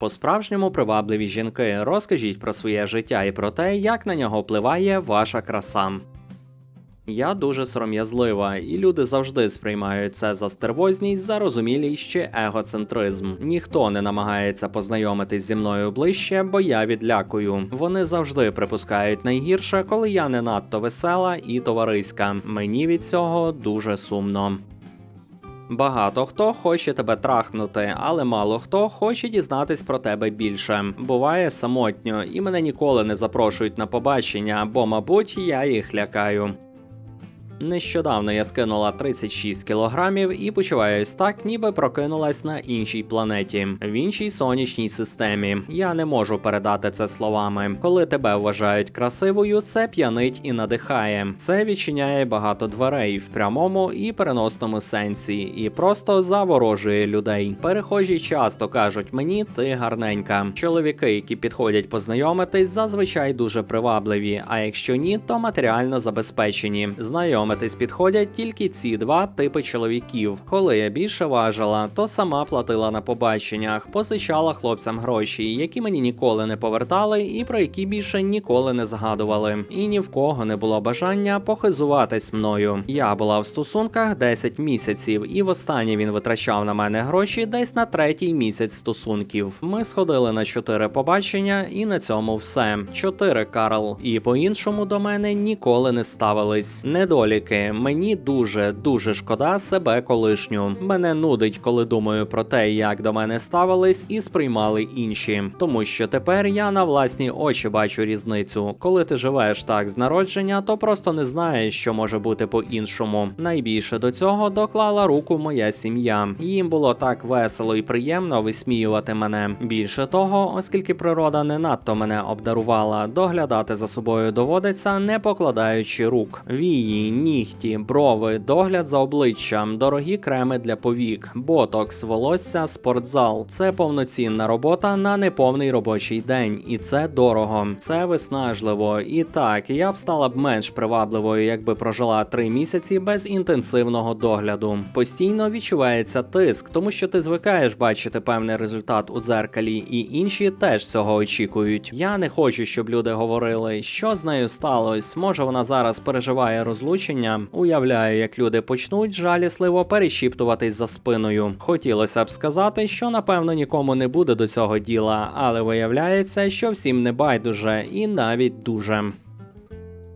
По-справжньому привабливі жінки, розкажіть про своє життя і про те, як на нього впливає ваша краса. Я дуже сором'язлива, і люди завжди сприймають це за стервозність, зарозумілість чи егоцентризм. Ніхто не намагається познайомитись зі мною ближче, бо я відлякую. Вони завжди припускають найгірше, коли я не надто весела і товариська. Мені від цього дуже сумно. Багато хто хоче тебе трахнути, але мало хто хоче дізнатись про тебе більше. Буває самотньо, і мене ніколи не запрошують на побачення, бо, мабуть, я їх лякаю. Нещодавно я скинула 36 кілограмів і почуваюсь так, ніби прокинулась на іншій планеті, в іншій сонячній системі. Я не можу передати це словами. Коли тебе вважають красивою, це п'янить і надихає. Це відчиняє багато дверей в прямому і переносному сенсі, і просто заворожує людей. Перехожі часто кажуть мені, ти гарненька. Чоловіки, які підходять познайомитись, зазвичай дуже привабливі. А якщо ні, то матеріально забезпечені. Знайомитись підходять тільки ці два типи чоловіків. Коли я більше важила, то сама платила на побаченнях, позичала хлопцям гроші, які мені ніколи не повертали, і про які більше ніколи не згадували. І ні в кого не було бажання похизуватись мною. Я була в стосунках 10 місяців, і востаннє він витрачав на мене гроші десь на третій місяць стосунків. Ми сходили на чотири побачення, і на цьому все. Чотири Карл. І по-іншому до мене ніколи не ставились. Недоліки. Мені дуже дуже шкода себе колишню. Мене нудить, коли думаю про те, як до мене ставились і сприймали інші. Тому що тепер я на власні очі бачу різницю. Коли ти живеш так з народження, то просто не знаєш, що може бути по-іншому. Найбільше до цього доклала руку моя сім'я. Їм було так весело і приємно висміювати мене. Більше того, оскільки природа не надто мене обдарувала, доглядати за собою доводиться, не покладаючи рук. Вії, нігті, брови, догляд за обличчям, дорогі креми для повік, ботокс, волосся, спортзал. Це повноцінна робота на неповний робочий день, і це дорого. Це виснажливо. І так, я б стала б менш привабливою, якби прожила три місяці без інтенсивного догляду. Постійно відчувається тиск, тому що ти звикаєш бачити певний результат у дзеркалі, і інші теж цього очікують. Я не хочу, щоб люди говорили, що з нею сталося. Може, вона зараз переживає розлучення. Уявляю, як люди почнуть жалісливо перешіптуватись за спиною. Хотілося б сказати, що напевно нікому не буде до цього діла, але виявляється, що всім не байдуже і навіть дуже.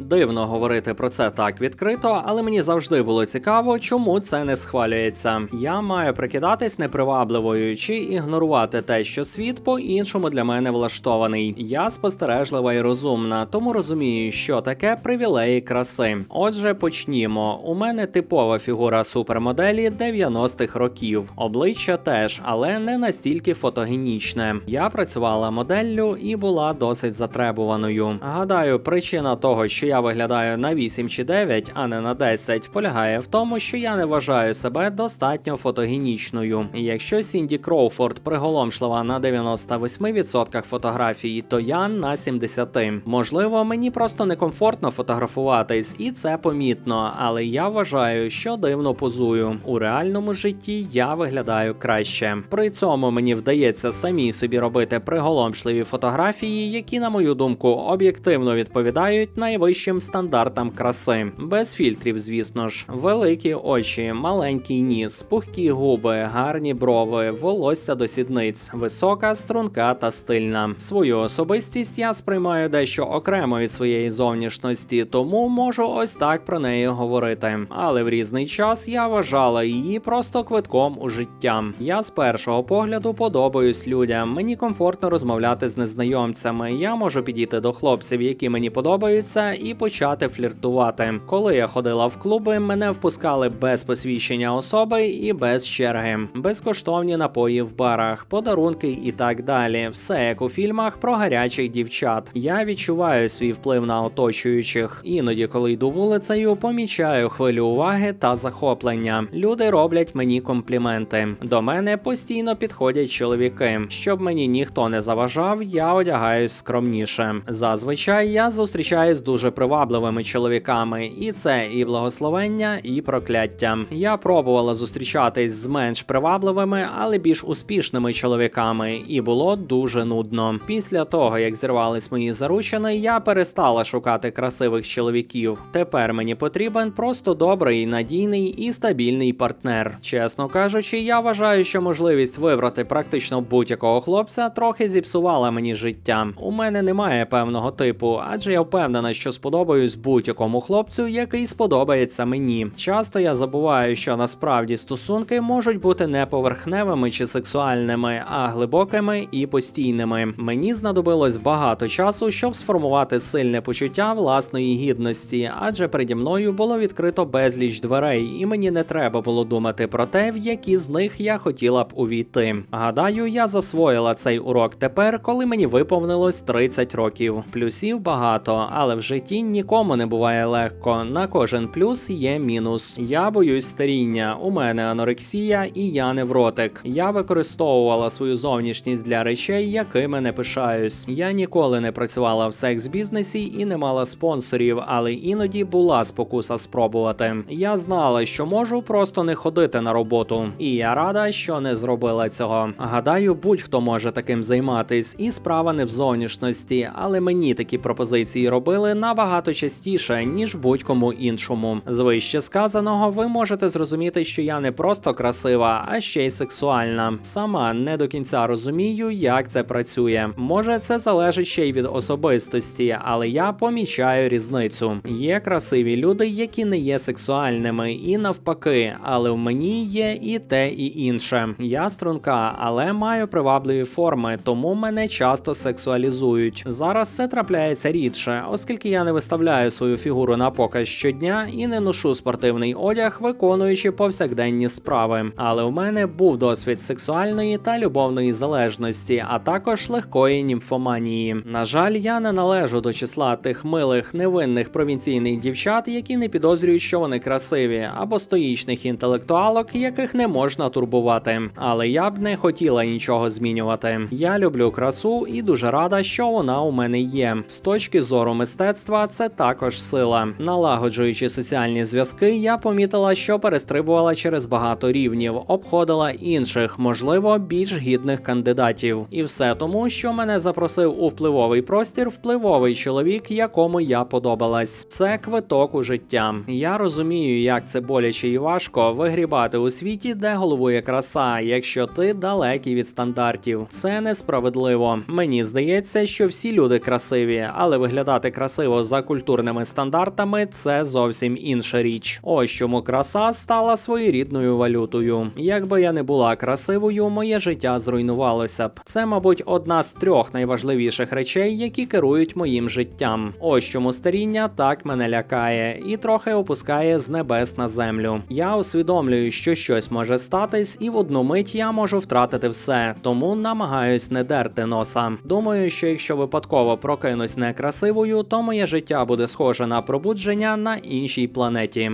Дивно говорити про це так відкрито, але мені завжди було цікаво, чому це не схвалюється. Я маю прикидатись непривабливою чи ігнорувати те, що світ по-іншому для мене влаштований. Я спостережлива і розумна, тому розумію, що таке привілеї краси. Отже, почнімо. У мене типова фігура супермоделі 90-х років. Обличчя теж, але не настільки фотогенічне. Я працювала моделлю і була досить затребуваною. Гадаю, причина того, що я виглядаю на 8 чи 9, а не на 10, полягає в тому, що я не вважаю себе достатньо фотогенічною. Якщо Сінді Кроуфорд приголомшлива на 98% фотографій, то я на 70%. Можливо, мені просто некомфортно фотографуватись, і це помітно, але я вважаю, що дивно позую. У реальному житті я виглядаю краще. При цьому мені вдається самій собі робити приголомшливі фотографії, які, на мою думку, об'єктивно відповідають найвищим стандартам краси. Без фільтрів, звісно ж, великі очі, маленький ніс, пухкі губи, гарні брови, волосся до сідниць, висока, струнка та стильна. Свою особистість я сприймаю дещо окремо від своєї зовнішності, тому можу ось так про неї говорити. Але в різний час я вважала її просто квитком у життя. Я з першого погляду подобаюсь людям. Мені комфортно розмовляти з незнайомцями. Я можу підійти до хлопців, які мені подобаються, почати фліртувати. Коли я ходила в клуби, мене впускали без посвідчення особи і без черги, безкоштовні напої в барах, подарунки і так далі. Все як у фільмах про гарячих дівчат. Я відчуваю свій вплив на оточуючих. Іноді, коли йду вулицею, помічаю хвилю уваги та захоплення. Люди роблять мені компліменти. До мене постійно підходять чоловіки. Щоб мені ніхто не заважав, я одягаюсь скромніше. Зазвичай я зустрічаюсь дуже привабливими чоловіками, і це і благословення, і прокляття. Я пробувала зустрічатись з менш привабливими, але більш успішними чоловіками, і було дуже нудно. Після того, як зірвались мої заручини, я перестала шукати красивих чоловіків. Тепер мені потрібен просто добрий, надійний і стабільний партнер. Чесно кажучи, я вважаю, що можливість вибрати практично будь-якого хлопця трохи зіпсувала мені життя. У мене немає певного типу, адже я впевнена, що сподобаюсь будь-якому хлопцю, який сподобається мені. Часто я забуваю, що насправді стосунки можуть бути не поверхневими чи сексуальними, а глибокими і постійними. Мені знадобилось багато часу, щоб сформувати сильне почуття власної гідності, адже переді мною було відкрито безліч дверей, і мені не треба було думати про те, в які з них я хотіла б увійти. Гадаю, я засвоїла цей урок тепер, коли мені виповнилось 30 років. Плюсів багато, але в житті нікому не буває легко. На кожен плюс є мінус. Я боюсь старіння. У мене анорексія і я невротик. Я використовувала свою зовнішність для речей, якими не пишаюсь. Я ніколи не працювала в секс-бізнесі і не мала спонсорів, але іноді була спокуса спробувати. Я знала, що можу просто не ходити на роботу, і я рада, що не зробила цього. Гадаю, будь-хто може таким займатись, і справа не в зовнішності, але мені такі пропозиції робили набагато частіше, ніж будь-кому іншому. З вище сказаного, ви можете зрозуміти, що я не просто красива, а ще й сексуальна. Сама не до кінця розумію, як це працює. Може, це залежить ще й від особистості, але я помічаю різницю. Є красиві люди, які не є сексуальними, і навпаки, але в мені є і те, і інше. Я струнка, але маю привабливі форми, тому мене часто сексуалізують. Зараз це трапляється рідше, оскільки я не виставляю свою фігуру на показ щодня і не ношу спортивний одяг, виконуючи повсякденні справи. Але у мене був досвід сексуальної та любовної залежності, а також легкої німфоманії. На жаль, я не належу до числа тих милих невинних провінційних дівчат, які не підозрюють, що вони красиві, або стоїчних інтелектуалок, яких не можна турбувати. Але я б не хотіла нічого змінювати. Я люблю красу і дуже рада, що вона у мене є. З точки зору мистецтва, це також сила. Налагоджуючи соціальні зв'язки, я помітила, що перестрибувала через багато рівнів, обходила інших, можливо, більш гідних кандидатів. І все тому, що мене запросив у впливовий простір впливовий чоловік, якому я подобалась. Це квиток у життя. Я розумію, як це боляче і важко вигрібати у світі, де головує краса, якщо ти далекий від стандартів. Це несправедливо. Мені здається, що всі люди красиві, але виглядати красиво за культурними стандартами це зовсім інша річ. Ось чому краса стала своєрідною валютою. Якби я не була красивою, моє життя зруйнувалося б. Це, мабуть, одна з трьох найважливіших речей, які керують моїм життям. Ось чому старіння так мене лякає і трохи опускає з небес на землю. Я усвідомлюю, що щось може статись, і в одну мить я можу втратити все, тому намагаюсь не дерти носа. Думаю, що якщо випадково прокинусь некрасивою, то моє життя буде схоже на пробудження на іншій планеті.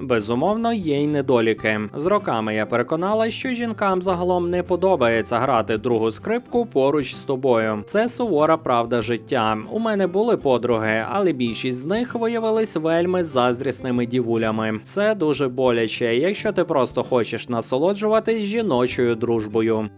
Безумовно, є й недоліки. З роками я переконала, що жінкам загалом не подобається грати другу скрипку поруч з тобою. Це сувора правда життя. У мене були подруги, але більшість з них виявились вельми заздрісними дівулями. Це дуже боляче, якщо ти просто хочеш насолоджуватись жіночою дружбою.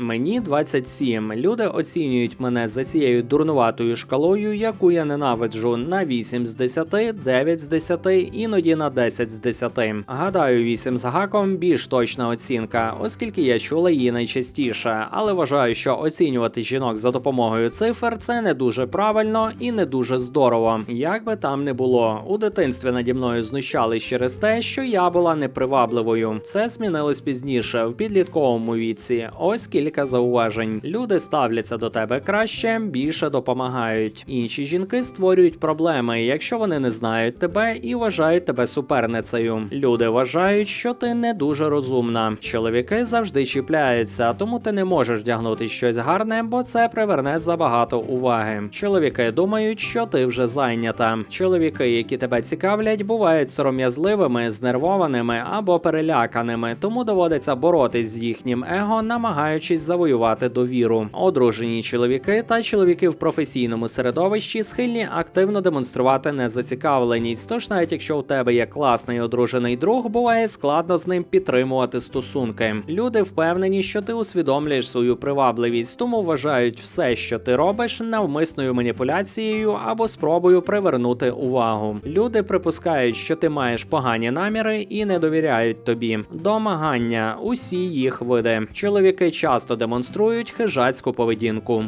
Мені 27. Люди оцінюють мене за цією дурнуватою шкалою, яку я ненавиджу на 8 з 10, 9 з 10, іноді на 10 з 10. Гадаю, 8 з гаком більш точна оцінка, оскільки я чула її найчастіше, але вважаю, що оцінювати жінок за допомогою цифр це не дуже правильно і не дуже здорово. Як би там не було, у дитинстві наді мною знущались через те, що я була непривабливою. Це змінилось пізніше, в підлітковому віці. Ось кілька зауважень. Люди ставляться до тебе краще, більше допомагають. Інші жінки створюють проблеми, якщо вони не знають тебе і вважають тебе суперницею. Люди вважають, що ти не дуже розумна. Чоловіки завжди чіпляються, тому ти не можеш вдягнути щось гарне, бо це приверне забагато уваги. Чоловіки думають, що ти вже зайнята. Чоловіки, які тебе цікавлять, бувають сором'язливими, знервованими або переляканими, тому доводиться боротись з їхнім его, намагаючись намагаючись завоювати довіру. Одружені чоловіки та чоловіки в професійному середовищі схильні активно демонструвати незацікавленість. Тож, навіть якщо у тебе є класний одружений друг, буває складно з ним підтримувати стосунки. Люди впевнені, що ти усвідомлюєш свою привабливість, тому вважають все, що ти робиш, навмисною маніпуляцією або спробою привернути увагу. Люди припускають, що ти маєш погані наміри і не довіряють тобі. Домагання усі їх види. Чоловіки часто демонструють хижацьку поведінку.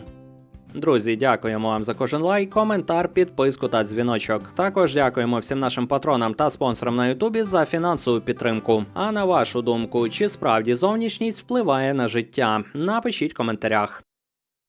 Друзі, дякуємо вам за кожен лайк, коментар, підписку та дзвіночок. Також дякуємо всім нашим патронам та спонсорам на Ютубі за фінансову підтримку. А на вашу думку, чи справді зовнішність впливає на життя? Напишіть в коментарях.